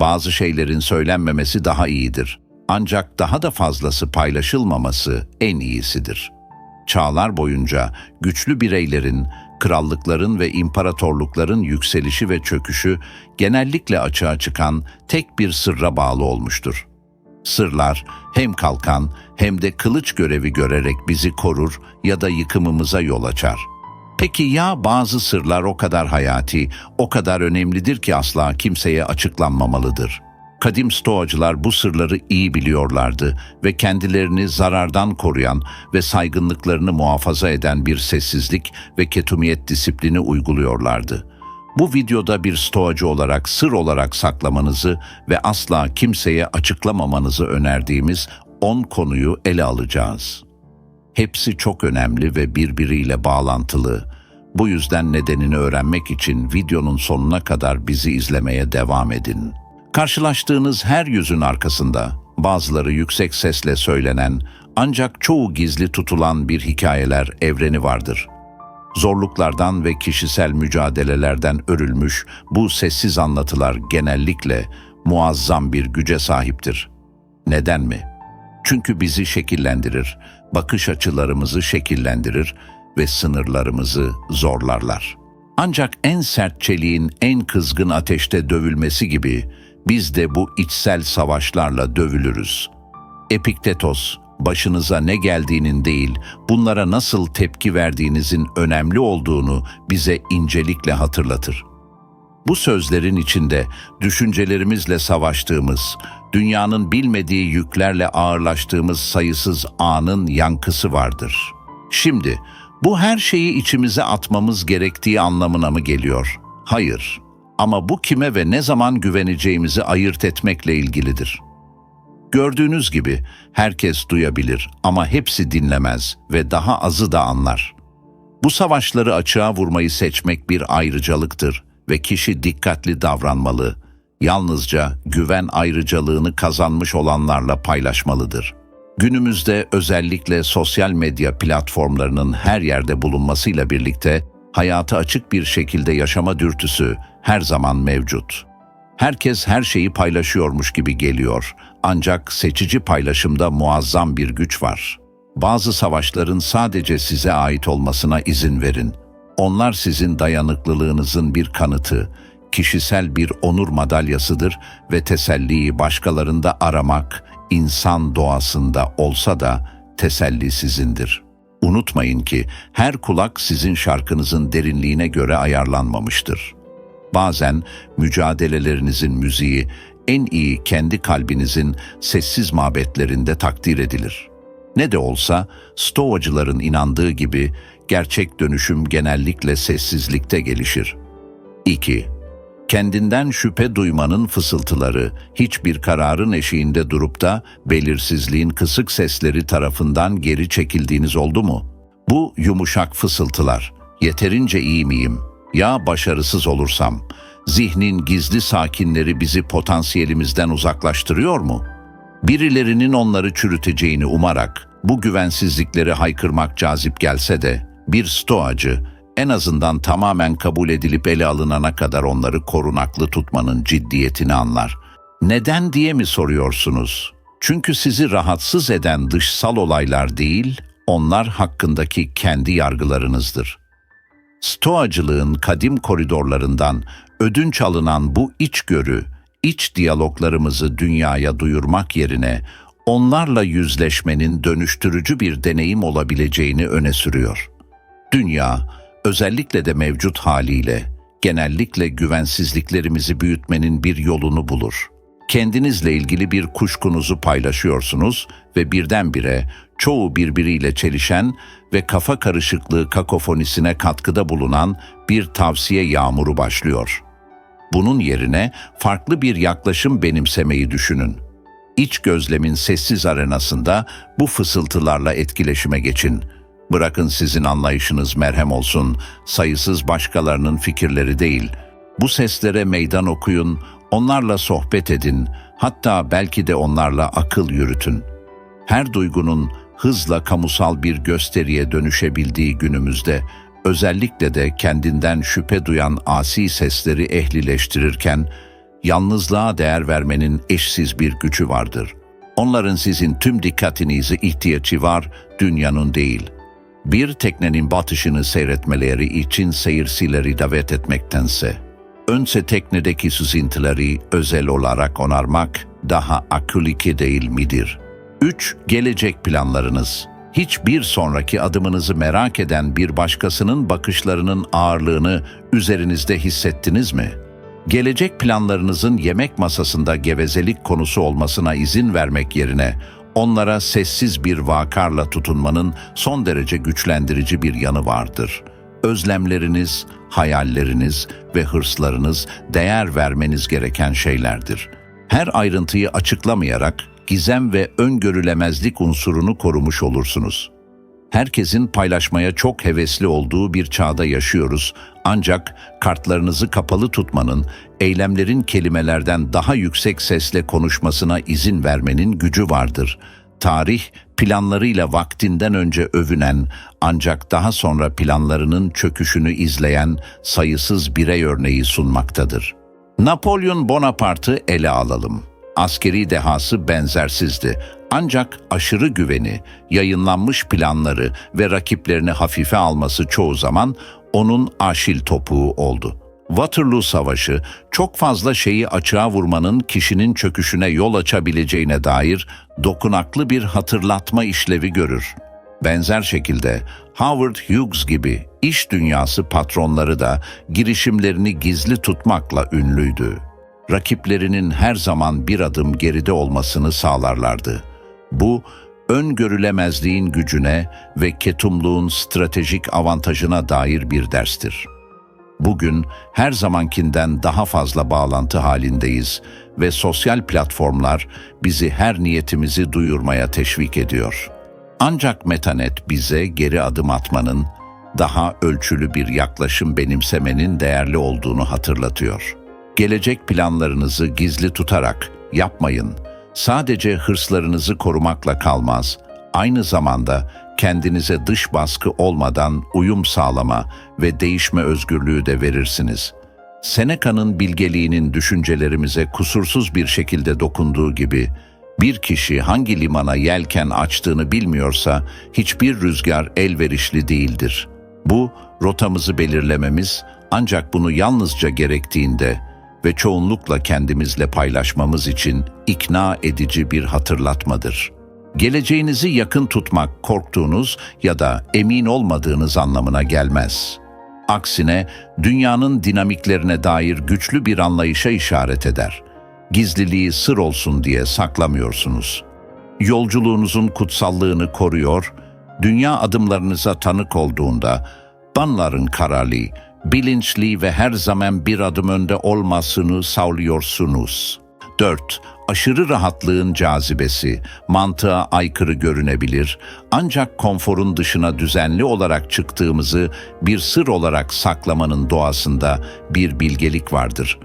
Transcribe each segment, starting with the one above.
Bazı şeylerin söylenmemesi daha iyidir. Ancak daha da fazlası paylaşılmaması en iyisidir. Çağlar boyunca güçlü bireylerin, krallıkların ve imparatorlukların yükselişi ve çöküşü genellikle açığa çıkan tek bir sırra bağlı olmuştur. Sırlar hem kalkan hem de kılıç görevi görerek bizi korur ya da yıkımımıza yol açar. Peki ya bazı sırlar o kadar hayati, o kadar önemlidir ki asla kimseye açıklanmamalıdır. Kadim stoacılar bu sırları iyi biliyorlardı ve kendilerini zarardan koruyan ve saygınlıklarını muhafaza eden bir sessizlik ve ketumiyet disiplini uyguluyorlardı. Bu videoda bir stoacı olarak sır olarak saklamanızı ve asla kimseye açıklamamanızı önerdiğimiz 10 konuyu ele alacağız. Hepsi çok önemli ve birbiriyle bağlantılı. Bu yüzden nedenini öğrenmek için videonun sonuna kadar bizi izlemeye devam edin. Karşılaştığınız her yüzün arkasında bazıları yüksek sesle söylenen ancak çoğu gizli tutulan bir hikayeler evreni vardır. Zorluklardan ve kişisel mücadelelerden örülmüş bu sessiz anlatılar genellikle muazzam bir güce sahiptir. Neden mi? Çünkü bizi şekillendirir, bakış açılarımızı şekillendirir ve sınırlarımızı zorlarlar. Ancak en sert çeliğin en kızgın ateşte dövülmesi gibi biz de bu içsel savaşlarla dövülürüz. Epiktetos, başınıza ne geldiğinin değil, bunlara nasıl tepki verdiğinizin önemli olduğunu bize incelikle hatırlatır. Bu sözlerin içinde düşüncelerimizle savaştığımız, dünyanın bilmediği yüklerle ağırlaştığımız sayısız anın yankısı vardır. Şimdi bu her şeyi içimize atmamız gerektiği anlamına mı geliyor? Hayır. Ama bu kime ve ne zaman güveneceğimizi ayırt etmekle ilgilidir. Gördüğünüz gibi herkes duyabilir ama hepsi dinlemez ve daha azı da anlar. Bu savaşları açığa vurmayı seçmek bir ayrıcalıktır ve kişi dikkatli davranmalı, yalnızca güven ayrıcalığını kazanmış olanlarla paylaşmalıdır. Günümüzde özellikle sosyal medya platformlarının her yerde bulunmasıyla birlikte hayatı açık bir şekilde yaşama dürtüsü her zaman mevcut. Herkes her şeyi paylaşıyormuş gibi geliyor ancak seçici paylaşımda muazzam bir güç var. Bazı savaşların sadece size ait olmasına izin verin. Onlar sizin dayanıklılığınızın bir kanıtı, kişisel bir onur madalyasıdır ve teselliyi başkalarında aramak, insan doğasında olsa da teselli sizindir. Unutmayın ki her kulak sizin şarkınızın derinliğine göre ayarlanmamıştır. Bazen mücadelelerinizin müziği en iyi kendi kalbinizin sessiz mabetlerinde takdir edilir. Ne de olsa Stoacıların inandığı gibi gerçek dönüşüm genellikle sessizlikte gelişir. 2. Kendinden şüphe duymanın fısıltıları, hiçbir kararın eşiğinde durup da belirsizliğin kısık sesleri tarafından geri çekildiğiniz oldu mu? Bu yumuşak fısıltılar, yeterince iyi miyim? Ya başarısız olursam? Zihnin gizli sakinleri bizi potansiyelimizden uzaklaştırıyor mu? Birilerinin onları çürüteceğini umarak, bu güvensizlikleri haykırmak cazip gelse de, bir stoacı, en azından tamamen kabul edilip ele alınana kadar onları korunaklı tutmanın ciddiyetini anlar. Neden diye mi soruyorsunuz? Çünkü sizi rahatsız eden dışsal olaylar değil, onlar hakkındaki kendi yargılarınızdır. Stoacılığın kadim koridorlarından ödünç alınan bu içgörü, iç diyaloglarımızı dünyaya duyurmak yerine onlarla yüzleşmenin dönüştürücü bir deneyim olabileceğini öne sürüyor. Dünya, özellikle de mevcut haliyle, genellikle güvensizliklerimizi büyütmenin bir yolunu bulur. Kendinizle ilgili bir kuşkunuzu paylaşıyorsunuz ve birdenbire çoğu birbiriyle çelişen ve kafa karışıklığı kakofonisine katkıda bulunan bir tavsiye yağmuru başlıyor. Bunun yerine farklı bir yaklaşım benimsemeyi düşünün. İç gözlemin sessiz arenasında bu fısıltılarla etkileşime geçin. Bırakın sizin anlayışınız merhem olsun, sayısız başkalarının fikirleri değil. Bu seslere meydan okuyun, onlarla sohbet edin, hatta belki de onlarla akıl yürütün. Her duygunun hızla kamusal bir gösteriye dönüşebildiği günümüzde, özellikle de kendinden şüphe duyan asi sesleri ehlileştirirken, Yalnızlığa değer vermenin eşsiz bir gücü vardır. Onların sizin tüm dikkatinizi ihtiyacı var, dünyanın değil. Bir teknenin batışını seyretmeleri için seyircileri davet etmektense, önce teknedeki süzintileri özel olarak onarmak daha akıllıki değil midir? 3. Gelecek planlarınız. Hiçbir sonraki adımınızı merak eden bir başkasının bakışlarının ağırlığını üzerinizde hissettiniz mi? Gelecek planlarınızın yemek masasında gevezelik konusu olmasına izin vermek yerine onlara sessiz bir vakarla tutunmanın son derece güçlendirici bir yanı vardır. Özlemleriniz, hayalleriniz ve hırslarınız değer vermeniz gereken şeylerdir. Her ayrıntıyı açıklamayarak gizem ve öngörülemezlik unsurunu korumuş olursunuz. Herkesin paylaşmaya çok hevesli olduğu bir çağda yaşıyoruz. Ancak kartlarınızı kapalı tutmanın, eylemlerin kelimelerden daha yüksek sesle konuşmasına izin vermenin gücü vardır. Tarih, planlarıyla vaktinden önce övünen, ancak daha sonra planlarının çöküşünü izleyen sayısız birey örneği sunmaktadır. Napolyon Bonaparte'ı ele alalım askeri dehası benzersizdi. Ancak aşırı güveni, yayınlanmış planları ve rakiplerini hafife alması çoğu zaman onun aşil topuğu oldu. Waterloo Savaşı çok fazla şeyi açığa vurmanın kişinin çöküşüne yol açabileceğine dair dokunaklı bir hatırlatma işlevi görür. Benzer şekilde Howard Hughes gibi iş dünyası patronları da girişimlerini gizli tutmakla ünlüydü rakiplerinin her zaman bir adım geride olmasını sağlarlardı. Bu, öngörülemezliğin gücüne ve ketumluğun stratejik avantajına dair bir derstir. Bugün her zamankinden daha fazla bağlantı halindeyiz ve sosyal platformlar bizi her niyetimizi duyurmaya teşvik ediyor. Ancak metanet bize geri adım atmanın, daha ölçülü bir yaklaşım benimsemenin değerli olduğunu hatırlatıyor.'' Gelecek planlarınızı gizli tutarak yapmayın. Sadece hırslarınızı korumakla kalmaz. Aynı zamanda kendinize dış baskı olmadan uyum sağlama ve değişme özgürlüğü de verirsiniz. Seneca'nın bilgeliğinin düşüncelerimize kusursuz bir şekilde dokunduğu gibi, bir kişi hangi limana yelken açtığını bilmiyorsa hiçbir rüzgar elverişli değildir. Bu, rotamızı belirlememiz ancak bunu yalnızca gerektiğinde, ve çoğunlukla kendimizle paylaşmamız için ikna edici bir hatırlatmadır. Geleceğinizi yakın tutmak korktuğunuz ya da emin olmadığınız anlamına gelmez. Aksine dünyanın dinamiklerine dair güçlü bir anlayışa işaret eder. Gizliliği sır olsun diye saklamıyorsunuz. Yolculuğunuzun kutsallığını koruyor, dünya adımlarınıza tanık olduğunda, banların kararlı, bilinçli ve her zaman bir adım önde olmasını sağlıyorsunuz. 4. Aşırı rahatlığın cazibesi, mantığa aykırı görünebilir ancak konforun dışına düzenli olarak çıktığımızı bir sır olarak saklamanın doğasında bir bilgelik vardır.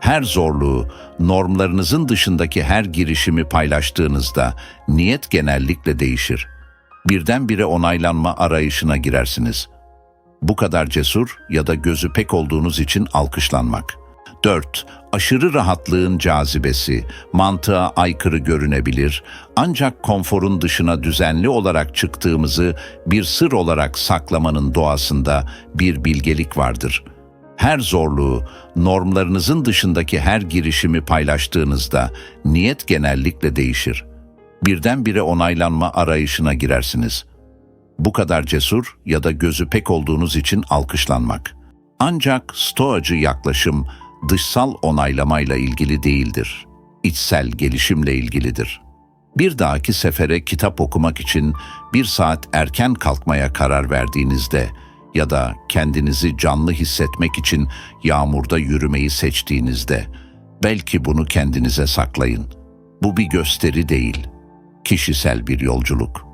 Her zorluğu, normlarınızın dışındaki her girişimi paylaştığınızda niyet genellikle değişir. Birdenbire onaylanma arayışına girersiniz.'' Bu kadar cesur ya da gözü pek olduğunuz için alkışlanmak. 4. Aşırı rahatlığın cazibesi, mantığa aykırı görünebilir ancak konforun dışına düzenli olarak çıktığımızı bir sır olarak saklamanın doğasında bir bilgelik vardır. Her zorluğu, normlarınızın dışındaki her girişimi paylaştığınızda niyet genellikle değişir. Birdenbire onaylanma arayışına girersiniz bu kadar cesur ya da gözü pek olduğunuz için alkışlanmak. Ancak stoacı yaklaşım dışsal onaylamayla ilgili değildir. İçsel gelişimle ilgilidir. Bir dahaki sefere kitap okumak için bir saat erken kalkmaya karar verdiğinizde ya da kendinizi canlı hissetmek için yağmurda yürümeyi seçtiğinizde belki bunu kendinize saklayın. Bu bir gösteri değil, kişisel bir yolculuk.''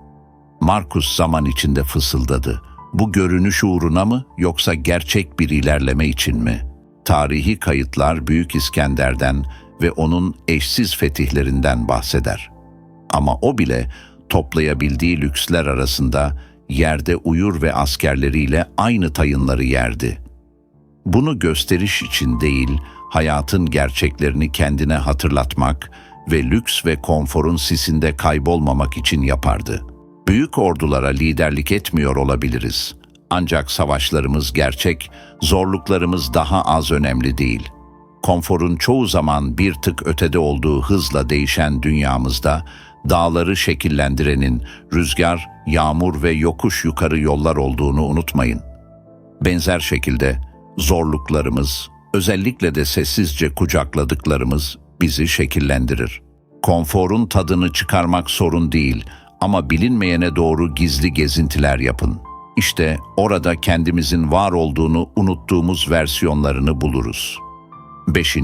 Markus zaman içinde fısıldadı. Bu görünüş uğruna mı yoksa gerçek bir ilerleme için mi? Tarihi kayıtlar Büyük İskender'den ve onun eşsiz fetihlerinden bahseder. Ama o bile toplayabildiği lüksler arasında yerde uyur ve askerleriyle aynı tayınları yerdi. Bunu gösteriş için değil, hayatın gerçeklerini kendine hatırlatmak ve lüks ve konforun sisinde kaybolmamak için yapardı. Büyük ordulara liderlik etmiyor olabiliriz. Ancak savaşlarımız gerçek, zorluklarımız daha az önemli değil. Konforun çoğu zaman bir tık ötede olduğu hızla değişen dünyamızda dağları şekillendirenin rüzgar, yağmur ve yokuş yukarı yollar olduğunu unutmayın. Benzer şekilde zorluklarımız, özellikle de sessizce kucakladıklarımız bizi şekillendirir. Konforun tadını çıkarmak sorun değil ama bilinmeyene doğru gizli gezintiler yapın. İşte orada kendimizin var olduğunu unuttuğumuz versiyonlarını buluruz. 5.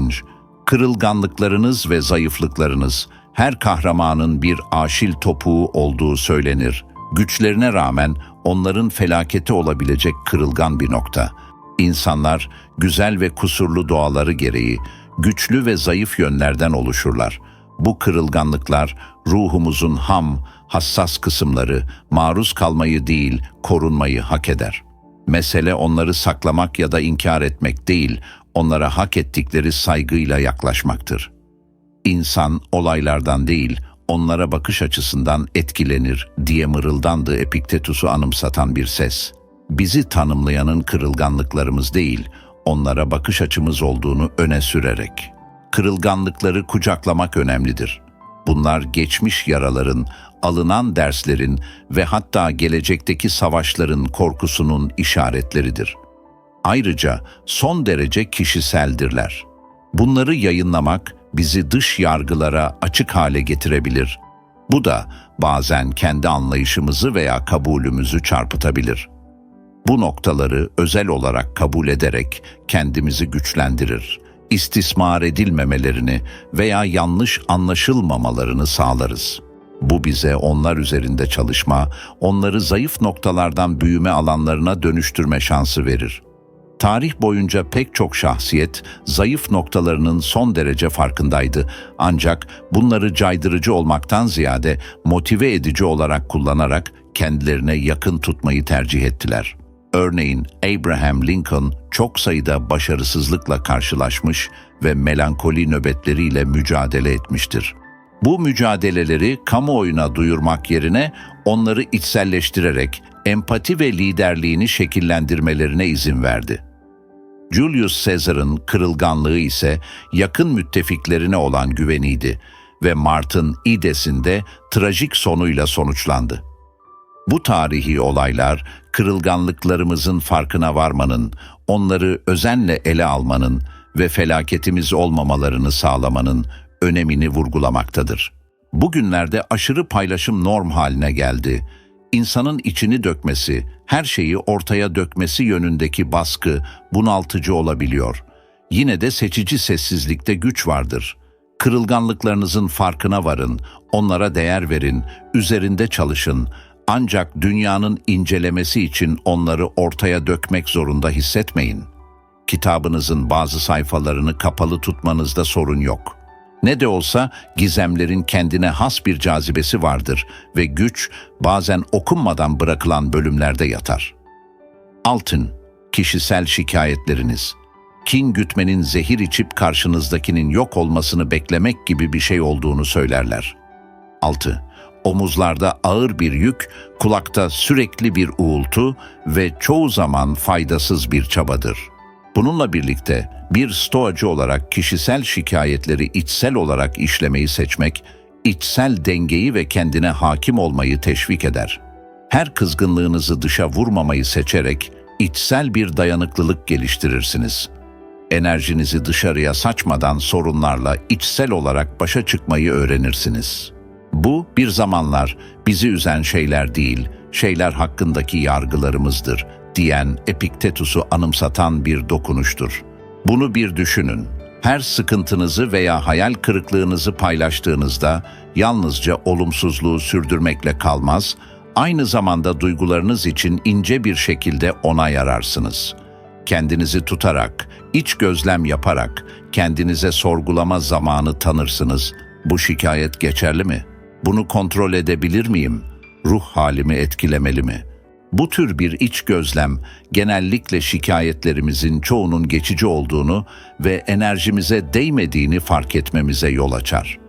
Kırılganlıklarınız ve zayıflıklarınız her kahramanın bir aşil topuğu olduğu söylenir. Güçlerine rağmen onların felaketi olabilecek kırılgan bir nokta. İnsanlar güzel ve kusurlu doğaları gereği güçlü ve zayıf yönlerden oluşurlar. Bu kırılganlıklar ruhumuzun ham, hassas kısımları maruz kalmayı değil, korunmayı hak eder. Mesele onları saklamak ya da inkar etmek değil, onlara hak ettikleri saygıyla yaklaşmaktır. İnsan olaylardan değil, onlara bakış açısından etkilenir diye mırıldandı Epiktetus'u anımsatan bir ses. Bizi tanımlayanın kırılganlıklarımız değil, onlara bakış açımız olduğunu öne sürerek. Kırılganlıkları kucaklamak önemlidir. Bunlar geçmiş yaraların, alınan derslerin ve hatta gelecekteki savaşların korkusunun işaretleridir. Ayrıca son derece kişiseldirler. Bunları yayınlamak bizi dış yargılara açık hale getirebilir. Bu da bazen kendi anlayışımızı veya kabulümüzü çarpıtabilir. Bu noktaları özel olarak kabul ederek kendimizi güçlendirir, istismar edilmemelerini veya yanlış anlaşılmamalarını sağlarız. Bu bize onlar üzerinde çalışma, onları zayıf noktalardan büyüme alanlarına dönüştürme şansı verir. Tarih boyunca pek çok şahsiyet zayıf noktalarının son derece farkındaydı. Ancak bunları caydırıcı olmaktan ziyade motive edici olarak kullanarak kendilerine yakın tutmayı tercih ettiler. Örneğin Abraham Lincoln çok sayıda başarısızlıkla karşılaşmış ve melankoli nöbetleriyle mücadele etmiştir. Bu mücadeleleri kamuoyuna duyurmak yerine onları içselleştirerek empati ve liderliğini şekillendirmelerine izin verdi. Julius Caesar'ın kırılganlığı ise yakın müttefiklerine olan güveniydi ve Mart'ın İdes'inde trajik sonuyla sonuçlandı. Bu tarihi olaylar kırılganlıklarımızın farkına varmanın, onları özenle ele almanın ve felaketimiz olmamalarını sağlamanın önemini vurgulamaktadır. Bugünlerde aşırı paylaşım norm haline geldi. İnsanın içini dökmesi, her şeyi ortaya dökmesi yönündeki baskı bunaltıcı olabiliyor. Yine de seçici sessizlikte güç vardır. Kırılganlıklarınızın farkına varın, onlara değer verin, üzerinde çalışın. Ancak dünyanın incelemesi için onları ortaya dökmek zorunda hissetmeyin. Kitabınızın bazı sayfalarını kapalı tutmanızda sorun yok.'' Ne de olsa gizemlerin kendine has bir cazibesi vardır ve güç bazen okunmadan bırakılan bölümlerde yatar. Altın, kişisel şikayetleriniz. Kin gütmenin zehir içip karşınızdakinin yok olmasını beklemek gibi bir şey olduğunu söylerler. 6. Omuzlarda ağır bir yük, kulakta sürekli bir uğultu ve çoğu zaman faydasız bir çabadır. Bununla birlikte bir stoacı olarak kişisel şikayetleri içsel olarak işlemeyi seçmek, içsel dengeyi ve kendine hakim olmayı teşvik eder. Her kızgınlığınızı dışa vurmamayı seçerek içsel bir dayanıklılık geliştirirsiniz. Enerjinizi dışarıya saçmadan sorunlarla içsel olarak başa çıkmayı öğrenirsiniz. Bu bir zamanlar bizi üzen şeyler değil, şeyler hakkındaki yargılarımızdır diyen Epiktetus'u anımsatan bir dokunuştur. Bunu bir düşünün. Her sıkıntınızı veya hayal kırıklığınızı paylaştığınızda yalnızca olumsuzluğu sürdürmekle kalmaz, aynı zamanda duygularınız için ince bir şekilde ona yararsınız. Kendinizi tutarak, iç gözlem yaparak kendinize sorgulama zamanı tanırsınız. Bu şikayet geçerli mi? Bunu kontrol edebilir miyim? Ruh halimi etkilemeli mi?'' Bu tür bir iç gözlem genellikle şikayetlerimizin çoğunun geçici olduğunu ve enerjimize değmediğini fark etmemize yol açar.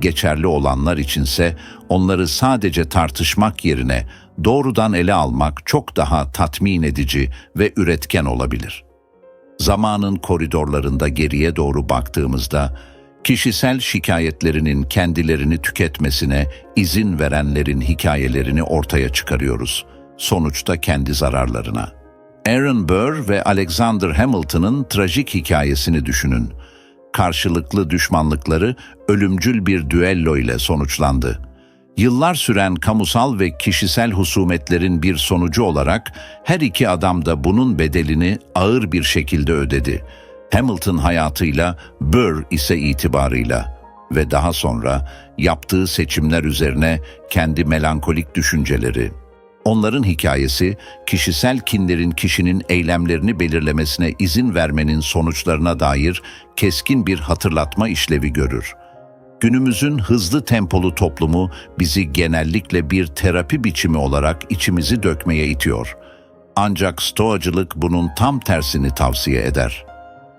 Geçerli olanlar içinse onları sadece tartışmak yerine doğrudan ele almak çok daha tatmin edici ve üretken olabilir. Zamanın koridorlarında geriye doğru baktığımızda kişisel şikayetlerinin kendilerini tüketmesine izin verenlerin hikayelerini ortaya çıkarıyoruz. Sonuçta kendi zararlarına. Aaron Burr ve Alexander Hamilton'ın trajik hikayesini düşünün. Karşılıklı düşmanlıkları ölümcül bir düello ile sonuçlandı. Yıllar süren kamusal ve kişisel husumetlerin bir sonucu olarak her iki adam da bunun bedelini ağır bir şekilde ödedi. Hamilton hayatıyla, Burr ise itibarıyla ve daha sonra yaptığı seçimler üzerine kendi melankolik düşünceleri. Onların hikayesi, kişisel kinlerin kişinin eylemlerini belirlemesine izin vermenin sonuçlarına dair keskin bir hatırlatma işlevi görür. Günümüzün hızlı tempolu toplumu bizi genellikle bir terapi biçimi olarak içimizi dökmeye itiyor. Ancak stoacılık bunun tam tersini tavsiye eder.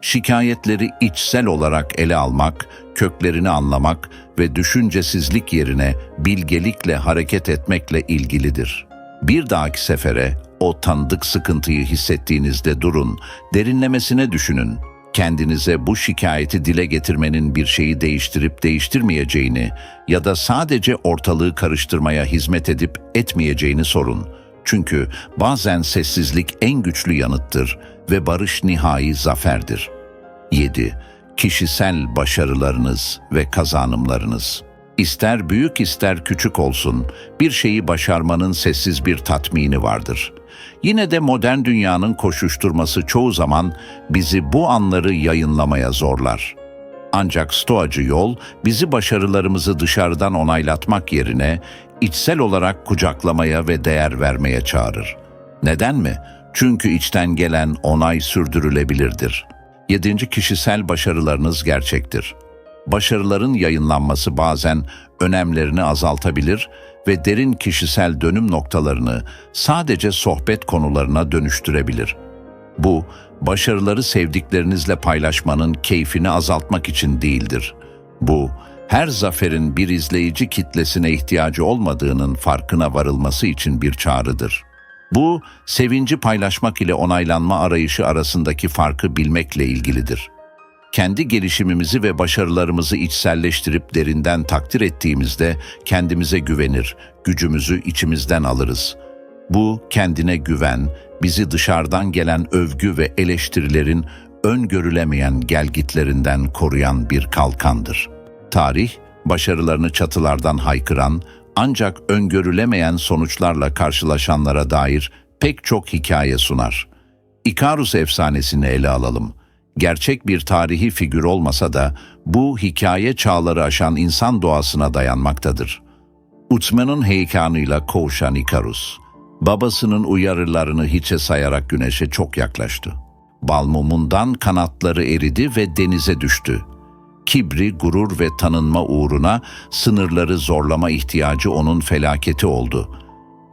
Şikayetleri içsel olarak ele almak, köklerini anlamak ve düşüncesizlik yerine bilgelikle hareket etmekle ilgilidir. Bir dahaki sefere o tanıdık sıkıntıyı hissettiğinizde durun, derinlemesine düşünün kendinize bu şikayeti dile getirmenin bir şeyi değiştirip değiştirmeyeceğini ya da sadece ortalığı karıştırmaya hizmet edip etmeyeceğini sorun. Çünkü bazen sessizlik en güçlü yanıttır ve barış nihai zaferdir. 7. Kişisel başarılarınız ve kazanımlarınız. İster büyük ister küçük olsun, bir şeyi başarmanın sessiz bir tatmini vardır.'' Yine de modern dünyanın koşuşturması çoğu zaman bizi bu anları yayınlamaya zorlar. Ancak stoacı yol bizi başarılarımızı dışarıdan onaylatmak yerine içsel olarak kucaklamaya ve değer vermeye çağırır. Neden mi? Çünkü içten gelen onay sürdürülebilirdir. Yedinci kişisel başarılarınız gerçektir. Başarıların yayınlanması bazen önemlerini azaltabilir ve derin kişisel dönüm noktalarını sadece sohbet konularına dönüştürebilir. Bu, başarıları sevdiklerinizle paylaşmanın keyfini azaltmak için değildir. Bu, her zaferin bir izleyici kitlesine ihtiyacı olmadığının farkına varılması için bir çağrıdır. Bu, sevinci paylaşmak ile onaylanma arayışı arasındaki farkı bilmekle ilgilidir kendi gelişimimizi ve başarılarımızı içselleştirip derinden takdir ettiğimizde kendimize güvenir, gücümüzü içimizden alırız. Bu kendine güven, bizi dışarıdan gelen övgü ve eleştirilerin öngörülemeyen gelgitlerinden koruyan bir kalkandır. Tarih, başarılarını çatılardan haykıran, ancak öngörülemeyen sonuçlarla karşılaşanlara dair pek çok hikaye sunar. İkarus efsanesini ele alalım gerçek bir tarihi figür olmasa da bu hikaye çağları aşan insan doğasına dayanmaktadır. Utmen'in heyekanıyla koğuşan Ikarus, babasının uyarılarını hiçe sayarak güneşe çok yaklaştı. Balmumundan kanatları eridi ve denize düştü. Kibri, gurur ve tanınma uğruna sınırları zorlama ihtiyacı onun felaketi oldu.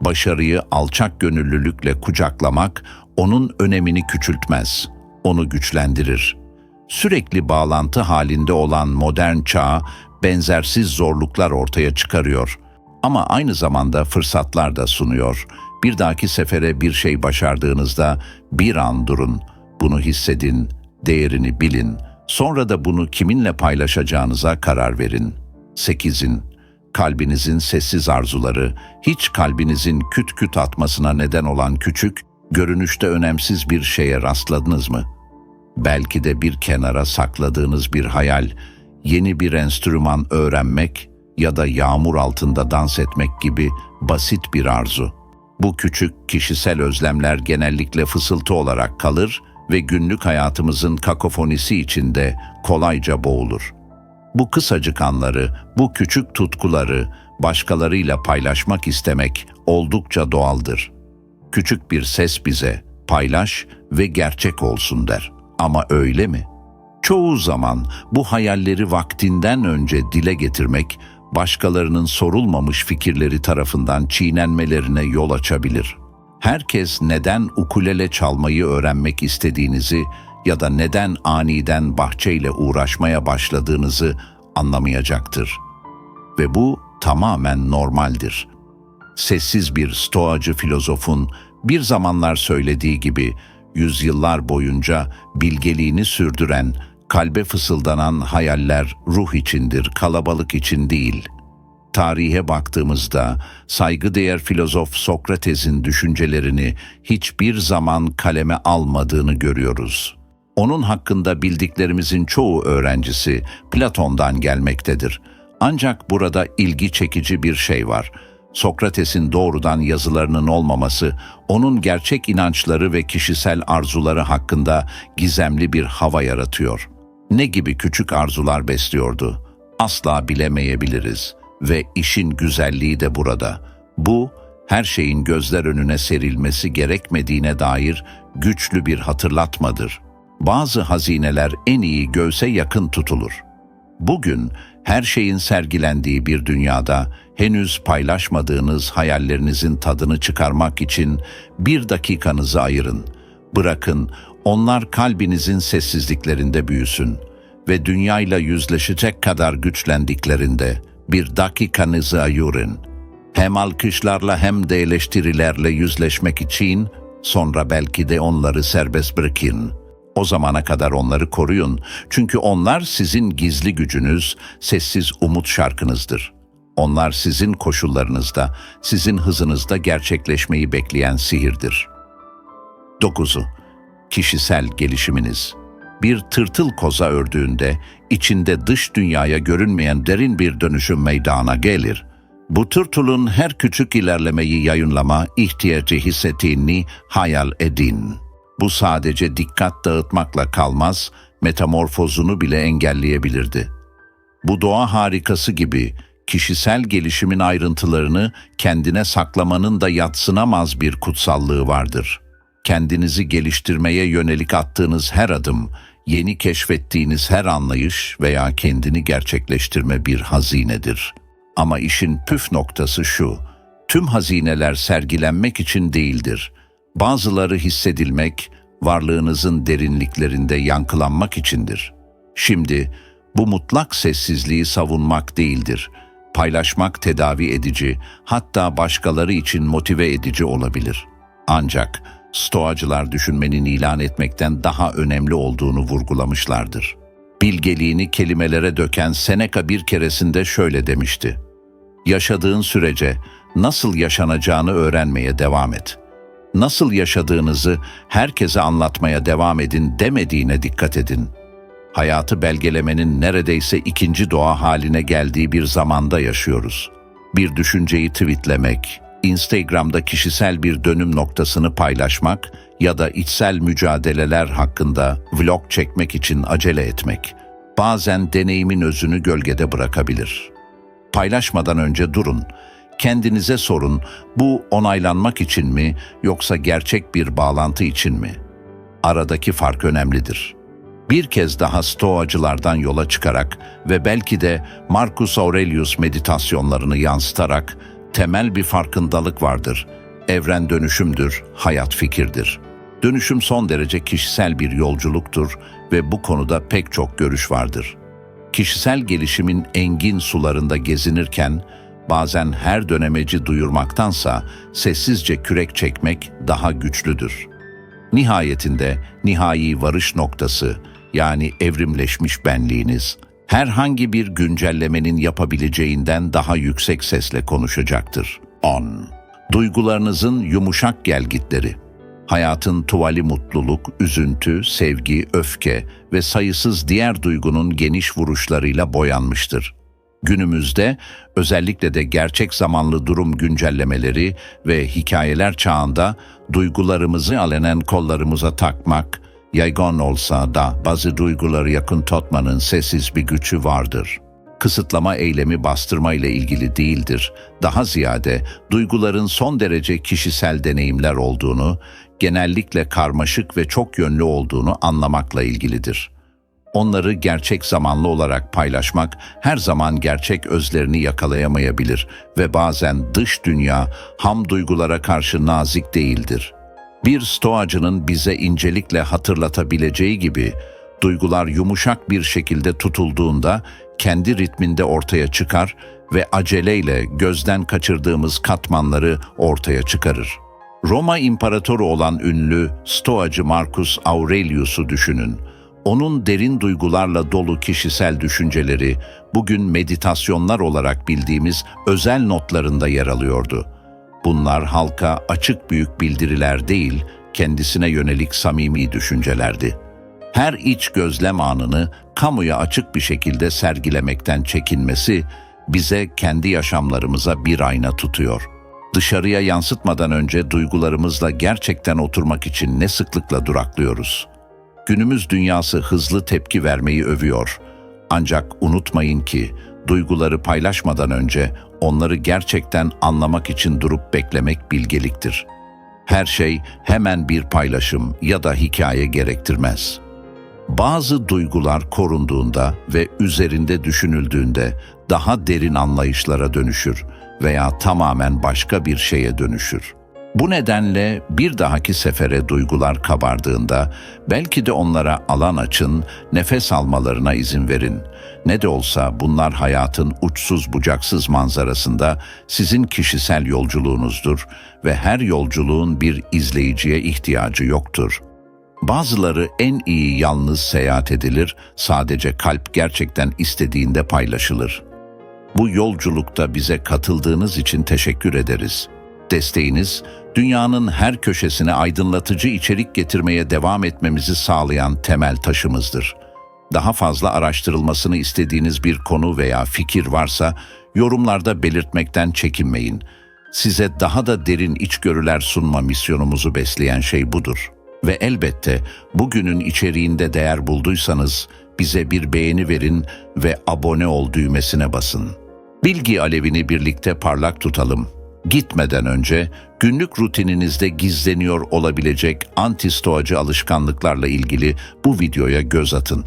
Başarıyı alçak gönüllülükle kucaklamak onun önemini küçültmez.'' Onu güçlendirir. Sürekli bağlantı halinde olan modern çağ benzersiz zorluklar ortaya çıkarıyor. Ama aynı zamanda fırsatlar da sunuyor. Bir dahaki sefere bir şey başardığınızda bir an durun, bunu hissedin, değerini bilin. Sonra da bunu kiminle paylaşacağınıza karar verin. 8'in kalbinizin sessiz arzuları, hiç kalbinizin küt küt atmasına neden olan küçük, görünüşte önemsiz bir şeye rastladınız mı? Belki de bir kenara sakladığınız bir hayal, yeni bir enstrüman öğrenmek ya da yağmur altında dans etmek gibi basit bir arzu. Bu küçük kişisel özlemler genellikle fısıltı olarak kalır ve günlük hayatımızın kakofonisi içinde kolayca boğulur. Bu kısacık anları, bu küçük tutkuları başkalarıyla paylaşmak istemek oldukça doğaldır.'' Küçük bir ses bize paylaş ve gerçek olsun der. Ama öyle mi? Çoğu zaman bu hayalleri vaktinden önce dile getirmek başkalarının sorulmamış fikirleri tarafından çiğnenmelerine yol açabilir. Herkes neden ukulele çalmayı öğrenmek istediğinizi ya da neden aniden bahçeyle uğraşmaya başladığınızı anlamayacaktır. Ve bu tamamen normaldir. Sessiz bir stoacı filozofun bir zamanlar söylediği gibi yüzyıllar boyunca bilgeliğini sürdüren, kalbe fısıldanan hayaller ruh içindir, kalabalık için değil.'' Tarihe baktığımızda saygıdeğer filozof Sokrates'in düşüncelerini hiçbir zaman kaleme almadığını görüyoruz. Onun hakkında bildiklerimizin çoğu öğrencisi Platon'dan gelmektedir. Ancak burada ilgi çekici bir şey var. Sokrates'in doğrudan yazılarının olmaması, onun gerçek inançları ve kişisel arzuları hakkında gizemli bir hava yaratıyor. Ne gibi küçük arzular besliyordu? Asla bilemeyebiliriz.'' ve işin güzelliği de burada. Bu, her şeyin gözler önüne serilmesi gerekmediğine dair güçlü bir hatırlatmadır. Bazı hazineler en iyi göğse yakın tutulur. Bugün her şeyin sergilendiği bir dünyada henüz paylaşmadığınız hayallerinizin tadını çıkarmak için bir dakikanızı ayırın. Bırakın onlar kalbinizin sessizliklerinde büyüsün ve dünyayla yüzleşecek kadar güçlendiklerinde bir dakikanızı ayırın. Hem alkışlarla hem de eleştirilerle yüzleşmek için sonra belki de onları serbest bırakın. O zamana kadar onları koruyun. Çünkü onlar sizin gizli gücünüz, sessiz umut şarkınızdır. Onlar sizin koşullarınızda, sizin hızınızda gerçekleşmeyi bekleyen sihirdir. 9'u Kişisel gelişiminiz bir tırtıl koza ördüğünde içinde dış dünyaya görünmeyen derin bir dönüşüm meydana gelir. Bu tırtılın her küçük ilerlemeyi yayınlama ihtiyacı hissettiğini hayal edin. Bu sadece dikkat dağıtmakla kalmaz, metamorfozunu bile engelleyebilirdi. Bu doğa harikası gibi kişisel gelişimin ayrıntılarını kendine saklamanın da yatsınamaz bir kutsallığı vardır. Kendinizi geliştirmeye yönelik attığınız her adım, yeni keşfettiğiniz her anlayış veya kendini gerçekleştirme bir hazinedir. Ama işin püf noktası şu, tüm hazineler sergilenmek için değildir. Bazıları hissedilmek, varlığınızın derinliklerinde yankılanmak içindir. Şimdi bu mutlak sessizliği savunmak değildir. Paylaşmak tedavi edici, hatta başkaları için motive edici olabilir. Ancak Stoacılar düşünmenin ilan etmekten daha önemli olduğunu vurgulamışlardır. Bilgeliğini kelimelere döken Seneca bir keresinde şöyle demişti. Yaşadığın sürece nasıl yaşanacağını öğrenmeye devam et. Nasıl yaşadığınızı herkese anlatmaya devam edin demediğine dikkat edin. Hayatı belgelemenin neredeyse ikinci doğa haline geldiği bir zamanda yaşıyoruz. Bir düşünceyi tweetlemek, Instagram'da kişisel bir dönüm noktasını paylaşmak ya da içsel mücadeleler hakkında vlog çekmek için acele etmek bazen deneyimin özünü gölgede bırakabilir. Paylaşmadan önce durun. Kendinize sorun, bu onaylanmak için mi yoksa gerçek bir bağlantı için mi? Aradaki fark önemlidir. Bir kez daha Stoacılardan yola çıkarak ve belki de Marcus Aurelius meditasyonlarını yansıtarak temel bir farkındalık vardır. Evren dönüşümdür, hayat fikirdir. Dönüşüm son derece kişisel bir yolculuktur ve bu konuda pek çok görüş vardır. Kişisel gelişimin engin sularında gezinirken bazen her dönemeci duyurmaktansa sessizce kürek çekmek daha güçlüdür. Nihayetinde nihai varış noktası yani evrimleşmiş benliğiniz herhangi bir güncellemenin yapabileceğinden daha yüksek sesle konuşacaktır. 10. Duygularınızın yumuşak gelgitleri. Hayatın tuvali mutluluk, üzüntü, sevgi, öfke ve sayısız diğer duygunun geniş vuruşlarıyla boyanmıştır. Günümüzde özellikle de gerçek zamanlı durum güncellemeleri ve hikayeler çağında duygularımızı alenen kollarımıza takmak, yaygın olsa da bazı duyguları yakın tutmanın sessiz bir gücü vardır. Kısıtlama eylemi bastırma ile ilgili değildir. Daha ziyade duyguların son derece kişisel deneyimler olduğunu, genellikle karmaşık ve çok yönlü olduğunu anlamakla ilgilidir. Onları gerçek zamanlı olarak paylaşmak her zaman gerçek özlerini yakalayamayabilir ve bazen dış dünya ham duygulara karşı nazik değildir. Bir stoacının bize incelikle hatırlatabileceği gibi duygular yumuşak bir şekilde tutulduğunda kendi ritminde ortaya çıkar ve aceleyle gözden kaçırdığımız katmanları ortaya çıkarır. Roma İmparatoru olan ünlü Stoacı Marcus Aurelius'u düşünün. Onun derin duygularla dolu kişisel düşünceleri bugün meditasyonlar olarak bildiğimiz özel notlarında yer alıyordu. Bunlar halka açık büyük bildiriler değil, kendisine yönelik samimi düşüncelerdi. Her iç gözlem anını kamuya açık bir şekilde sergilemekten çekinmesi bize kendi yaşamlarımıza bir ayna tutuyor. Dışarıya yansıtmadan önce duygularımızla gerçekten oturmak için ne sıklıkla duraklıyoruz. Günümüz dünyası hızlı tepki vermeyi övüyor. Ancak unutmayın ki duyguları paylaşmadan önce onları gerçekten anlamak için durup beklemek bilgeliktir. Her şey hemen bir paylaşım ya da hikaye gerektirmez. Bazı duygular korunduğunda ve üzerinde düşünüldüğünde daha derin anlayışlara dönüşür veya tamamen başka bir şeye dönüşür. Bu nedenle bir dahaki sefere duygular kabardığında belki de onlara alan açın, nefes almalarına izin verin. Ne de olsa bunlar hayatın uçsuz bucaksız manzarasında sizin kişisel yolculuğunuzdur ve her yolculuğun bir izleyiciye ihtiyacı yoktur. Bazıları en iyi yalnız seyahat edilir, sadece kalp gerçekten istediğinde paylaşılır. Bu yolculukta bize katıldığınız için teşekkür ederiz. Desteğiniz, dünyanın her köşesine aydınlatıcı içerik getirmeye devam etmemizi sağlayan temel taşımızdır. Daha fazla araştırılmasını istediğiniz bir konu veya fikir varsa yorumlarda belirtmekten çekinmeyin. Size daha da derin içgörüler sunma misyonumuzu besleyen şey budur. Ve elbette bugünün içeriğinde değer bulduysanız bize bir beğeni verin ve abone ol düğmesine basın. Bilgi alevini birlikte parlak tutalım. Gitmeden önce günlük rutininizde gizleniyor olabilecek anti-stoacı alışkanlıklarla ilgili bu videoya göz atın.